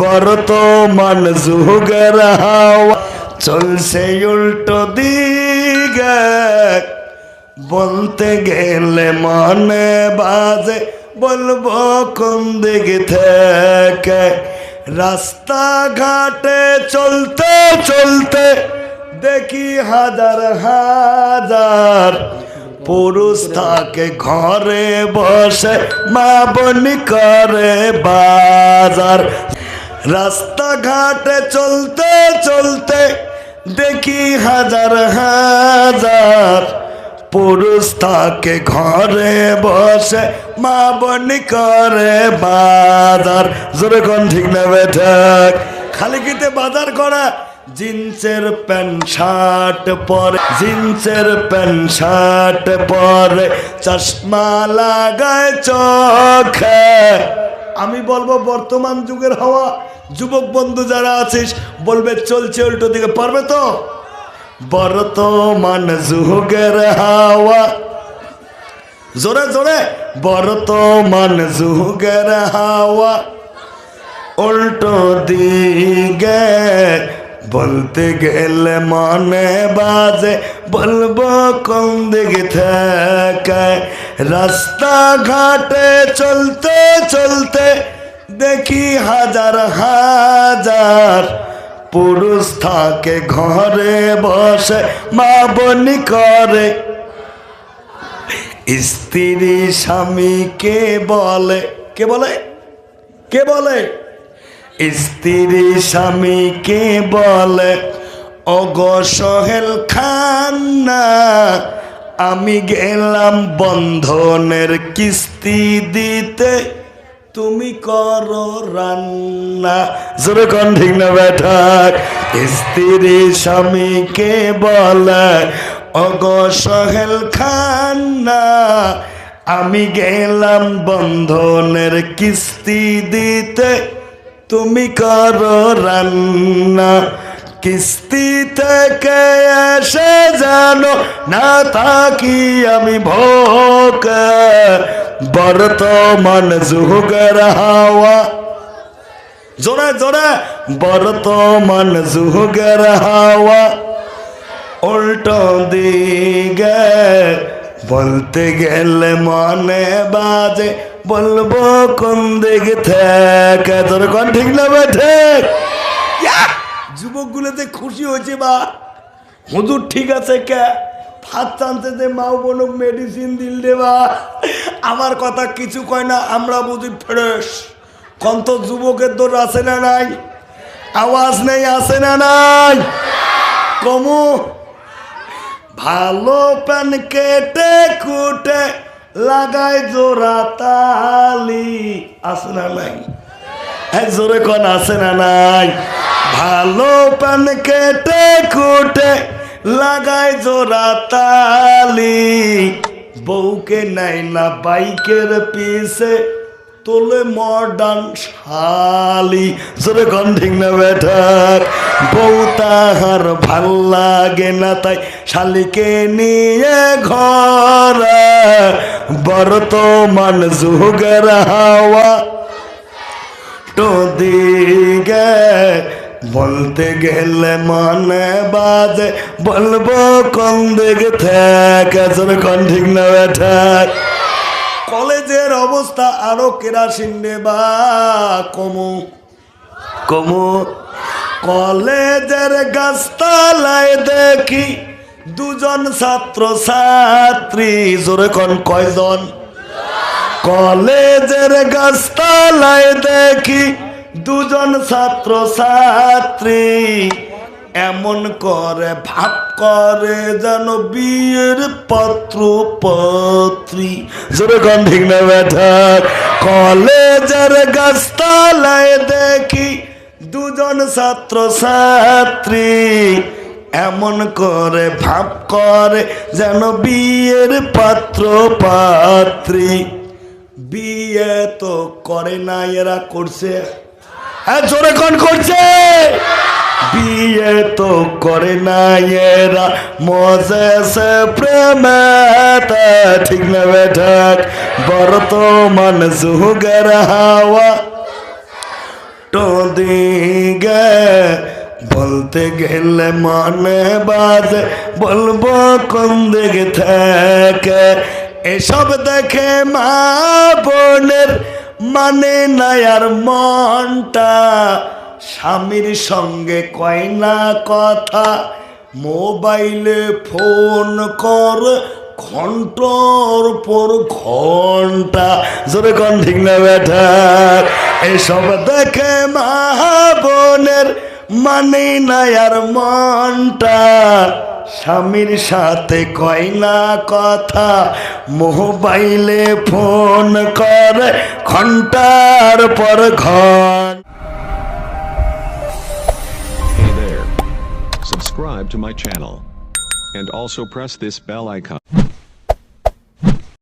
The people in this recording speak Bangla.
বর্তমান যুগের হাওয়া চলছে উল্টো দিকে। বলতে গেলে মনে বাজে, বলব কোন দিকে থেকে? রাস্তাঘাটে চলতে চলতে দেখি হাজার হাজার পুরুষ থাকে ঘরে বসে, মা বনি করে বাজার। রাস্তাঘাটে চলতে চলতে দেখি হাজার হাজার পুরুষ থাকে ঘরে বসে মা বনি করে বাজার। জোরে কোন ঠিক না বেঠাক খালি কিতে বাজার করা, জিন্সের প্যান্ট, শার্ট পরে, জিন্সের প্যান্ট, শার্ট পরে চশমা লাগায় চোখে। আমি বলব বর্তমান যুগের হওয়া যুবক বন্ধু যারা আছিস, বলবে চলছে উল্টো দিকে, পারবে তো? বর্তমান যুগের হাওয়া। জোরে জোরে। বর্তমান যুগের হাওয়া। উল্টো দিকে বলতে গেলে মনে বাজে, বলব কোন দিকে থেকে? রাস্তাঘাটে চলতে চলতে দেখি হাজার হাজার পুরুষ থাকে ঘরে বসে, মা বনি করে। স্ত্রী স্বামীকে বলে, কে বলে? কে বলে? স্ত্রী স্বামীকে বলে অগ সোহেল খান্না, আমি গেলাম বন্ধনের কিস্তি দিতে। তুমি করো রান্না। জোরে কোন ঠিক না বেঠাক স্ত্রী স্বামীকে বলে অগ সোহেল খান্না আমি গেলাম বন্ধনের কিস্তি দিতে। তুমি করো রান্না। কিস্তি থেকে এসে জানো না থাকি আমি ভোগ বর্তমান যুগের হাওয়া জোরে জোরে। বর্তমান যুগের হাওয়া উল্টো দিকে বলতে গেলে মনে বাজে, বলব কোন দিক থেকে? তোর কোন ঠিক না বেঠে যুবকগুলোতে খুশি হয়েছে বা। হুজুর ঠিক আছে কে? ভাত টানতে যে মাও বোনক মেডিসিন দিল দে বা। আমার কথা কিছু কয় না, আমরা বুঝি ফ্রেশ কন্ত যুবকের দোর আছে না নাই? আওয়াজ নেই, আছে না নাই? কমু। ভালো প্যান কেটে কুটে লাগাই জোড়া তালি। আছে না নাই? হ্যাঁ জোরে কন, আছে না নাই? ভালো প্যান কেটে কুটে লাগাই জোড়া তালি। বউকে নাই না বাইকের পিছে, তোলে মডার্ন শালি। জোরে ঠিক না বেঠার বউ তাহার ভালো লাগে না তাই শালিকে নিয়ে ঘর। বর্তমান যুগের হাওয়া তো দিকে বলতে গেলে মনে বাজে, বলব কোন দিক থেকে জোরে কন ঠিক না বেঠার কলেজের অবস্থা আরও কেরাসিন বা কমু। কমু। কলেজের গাছতলায় দেখি দুজন ছাত্র ছাত্রী জোরে কোন কয়জন? কলেজের গাছতলায় দেখি দুজন ছাত্র ছাত্রী এমন করে ভাব করে যেন বিয়ের পাত্র পাত্রী জোরে গান ঠিক কলেজের গাছতলায় দেখি দুজন ছাত্র ছাত্রী এমন করে ভাব করে যেন বিয়ের পাত্র পাত্রী বিয়ে তো করে না, এরা করছে। হ্যাঁ জোরে কোন করছে। বিয়ে তো করে না এরা। মজে সে প্রেমেতে ঠিক না বেঠাক বর্তমান যুগের হাওয়া একটু দিগে বলতে গেলে মনে বাজে। বলব কোন দিকে থেকে? এসব দেখে মা বোনের মানে নায়ার মনটা। স্বামীর সঙ্গে কয় না কথা, মোবাইলে ফোন কর, ঘণ্টার পর ঘণ্টা। জোরে কন ঠিক না বেটা এসব দেখে মা বোনের মানে নায়ার মনটা। স্বামীর সাথে কয় না কথা মোবাইলে ফোন করে ঘণ্টার পর ঘর. Subscribe to my channel. And also press this bell icon.